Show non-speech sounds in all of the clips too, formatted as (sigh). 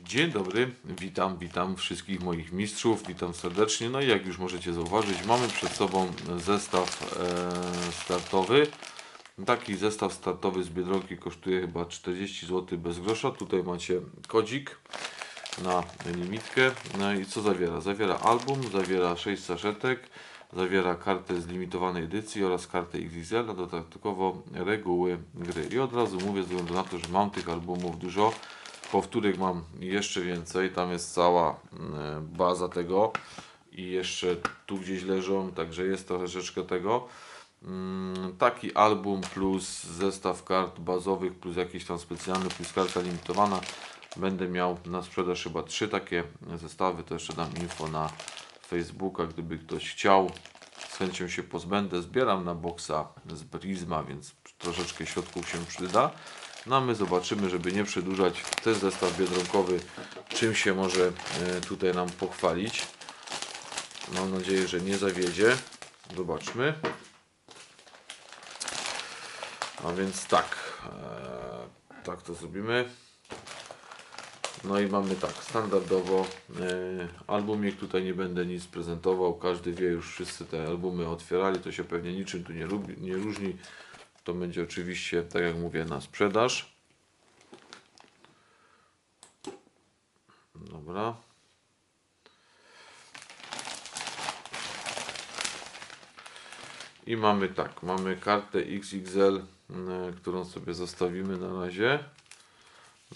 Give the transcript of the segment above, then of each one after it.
Dzień dobry, witam, witam wszystkich moich mistrzów, witam serdecznie. No i jak już możecie zauważyć, mamy przed sobą zestaw e, startowy. Taki zestaw startowy z Biedronki kosztuje chyba 40 zł bez grosza. Tutaj macie kodzik na limitkę. No i co zawiera? Zawiera album, zawiera 6 saszetek, zawiera kartę z limitowanej edycji oraz kartę XXL, a dodatkowo reguły gry. I od razu mówię, ze względu na to, że mam tych albumów dużo, powtórek mam jeszcze więcej, tam jest cała mm, baza tego i jeszcze tu gdzieś leżą, także jest troszeczkę tego. Mm, Taki album plus zestaw kart bazowych plus jakiś tam specjalny plus karta limitowana. Będę miał na sprzedaż chyba trzy takie zestawy, to jeszcze dam info na Facebooka, gdyby ktoś chciał. Z chęcią się pozbędę. Zbieram na boksa z Prisma, więc troszeczkę środków się przyda. No my zobaczymy, żeby nie przedłużać, ten zestaw biedronkowy czym się może e, tutaj nam pochwalić. Mam nadzieję, że nie zawiedzie. Zobaczmy. A więc tak, e, tak to zrobimy. No i mamy tak, standardowo e, albumik, tutaj nie będę nic prezentował, każdy wie, już wszyscy te albumy otwierali, to się pewnie niczym tu nie, nie różni. To będzie oczywiście, tak jak mówię, na sprzedaż. Dobra. I mamy tak, mamy kartę XXL, e, którą sobie zostawimy na razie.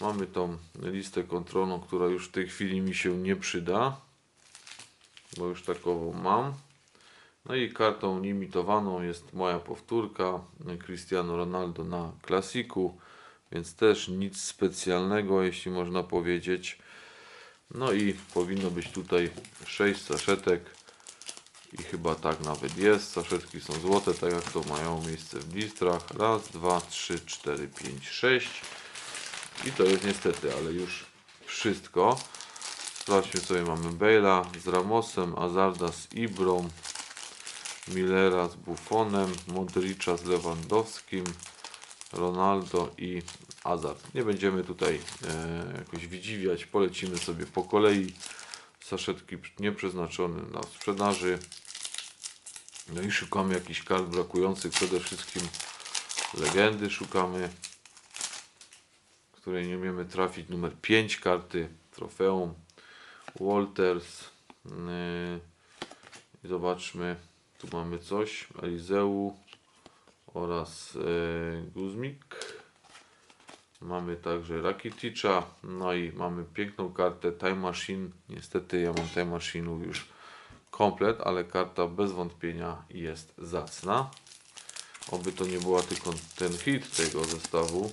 Mamy tą listę kontrolną, która już w tej chwili mi się nie przyda, bo już takową mam. No i kartą limitowaną jest moja powtórka Cristiano Ronaldo na klasiku, więc też nic specjalnego, jeśli można powiedzieć. No i powinno być tutaj 6 saszetek i chyba tak nawet jest. Saszetki są złote, tak jak to mają miejsce w blistrach. Raz, dwa, trzy, cztery, pięć, sześć. I to jest niestety, ale już wszystko. Sprawdźmy sobie, mamy Bale'a z Ramosem, Azarda z Ibrą, Millera z Buffonem, Modricza z Lewandowskim, Ronaldo i Azard. Nie będziemy tutaj e, jakoś wydziwiać, polecimy sobie po kolei. Saszetki nieprzeznaczone na sprzedaży. No i szukamy jakichś kart brakujących, przede wszystkim legendy szukamy której nie umiemy trafić. Numer 5 karty trofeum Walters. Yy, zobaczmy, tu mamy coś. Elizeu oraz yy, Guzmik. Mamy także Rakiticza. No i mamy piękną kartę Time Machine. Niestety ja mam Time Machine'ów już komplet, ale karta bez wątpienia jest zacna. Oby to nie była tylko ten hit tego zestawu.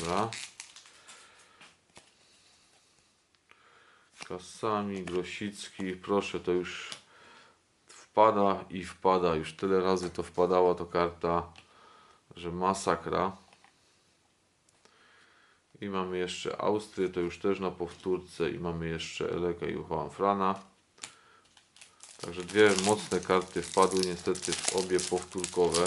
Dobra. Kasami, Grosicki, proszę, to już wpada i wpada. Już tyle razy to wpadała to karta, że masakra. I mamy jeszcze Austrię, to już też na powtórce. I mamy jeszcze Eleka i Juan Frana. Także dwie mocne karty wpadły niestety w obie powtórkowe.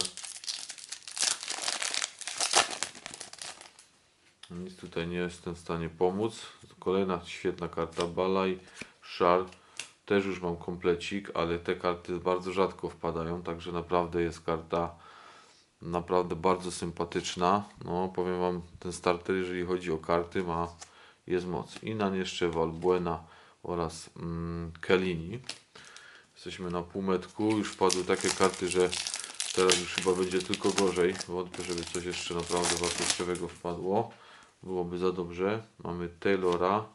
Nic tutaj nie jestem w stanie pomóc. Kolejna świetna karta Balaj, Szar. Też już mam komplecik, ale te karty bardzo rzadko wpadają, także naprawdę jest karta naprawdę bardzo sympatyczna. No powiem Wam, ten starter jeżeli chodzi o karty ma, jest moc. Inan jeszcze Valbuena oraz mm, Kellini. Jesteśmy na półmetku, już wpadły takie karty, że teraz już chyba będzie tylko gorzej. Wątpię, żeby coś jeszcze naprawdę wartościowego wpadło byłoby za dobrze. Mamy Taylora,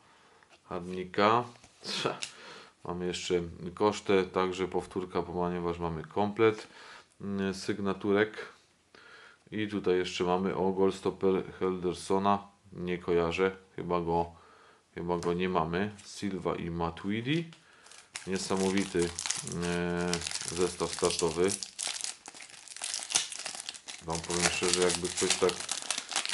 Hardnika. (laughs) Mamy jeszcze kosztę, także powtórka, ponieważ mamy komplet mm, sygnaturek. I tutaj jeszcze mamy o Goldstopper Heldersona. Nie kojarzę, chyba go, chyba go nie mamy. Silva i Matuidi. Niesamowity e, zestaw startowy. Wam powiem szczerze, jakby ktoś tak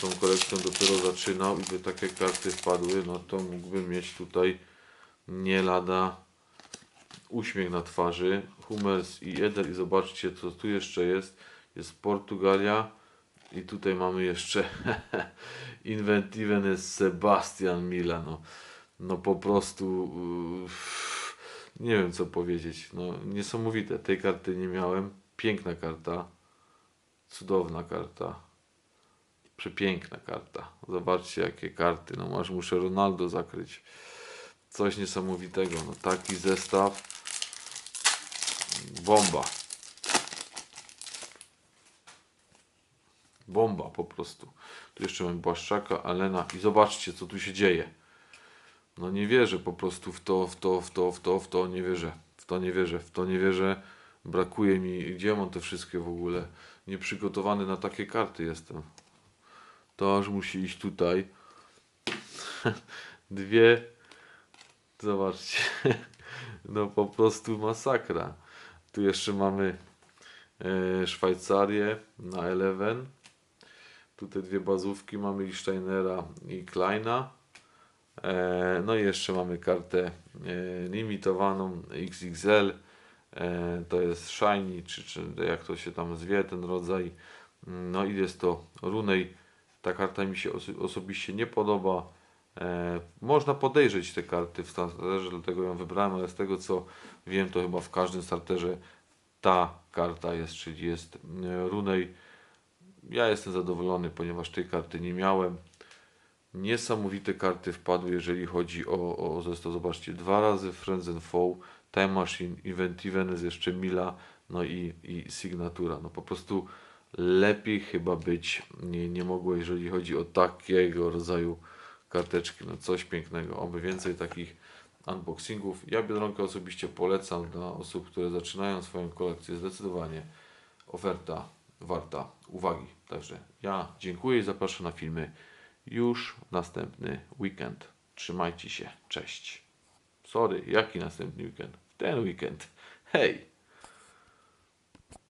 tą kolekcją dopiero zaczynał i by takie karty wpadły, no to mógłbym mieć tutaj nie lada uśmiech na twarzy. Hummels i Eder i zobaczcie co tu jeszcze jest. Jest Portugalia I tutaj mamy jeszcze (laughs) Inventiven jest Sebastian Mila. No, no po prostu nie wiem co powiedzieć. No, niesamowite. Tej karty nie miałem. Piękna karta. Cudowna karta. Przepiękna karta. Zobaczcie jakie karty. No masz muszę Ronaldo zakryć. Coś niesamowitego. No taki zestaw. Bomba. Bomba po prostu. Tu jeszcze mamy Błaszczaka, Alena i zobaczcie co tu się dzieje. No nie wierzę po prostu w to, w to, w to, w to, w to nie wierzę. W to nie wierzę, w to nie wierzę. Brakuje mi, gdzie mam te wszystkie w ogóle? Nieprzygotowany na takie karty jestem. To aż musi iść tutaj. (laughs) Dwie. Zobaczcie. (laughs) No po prostu masakra. Tu jeszcze mamy e, Szwajcarię na Eleven. Tu te dwie bazówki mamy i Steinera i Kleina. E, no i jeszcze mamy kartę e, limitowaną XXL. To jest Shiny, czy, czy jak to się tam zwie ten rodzaj. No i jest to Runej. Ta karta mi się oso- osobiście nie podoba. E, można podejrzeć te karty w starterze, dlatego ją wybrałem, ale z tego co wiem, to chyba w każdym starterze ta karta jest, czyli jest e, Runej. Ja jestem zadowolony, ponieważ tej karty nie miałem. Niesamowite karty wpadły, jeżeli chodzi o, o zestaw. Zobaczcie, dwa razy Friends and Foe, Time Machine, Event Even jest jeszcze Mila, no i, i Signatura. No po prostu lepiej chyba być nie, nie mogło, jeżeli chodzi o takiego rodzaju karteczki. No coś pięknego. Oby więcej takich unboxingów. Ja Biedronkę osobiście polecam dla osób, które zaczynają swoją kolekcję. Zdecydowanie oferta warta uwagi. Także ja dziękuję i zapraszam na filmy już następny weekend. Trzymajcie się. Cześć. Sorry, jaki następny weekend? Ten weekend. Hej!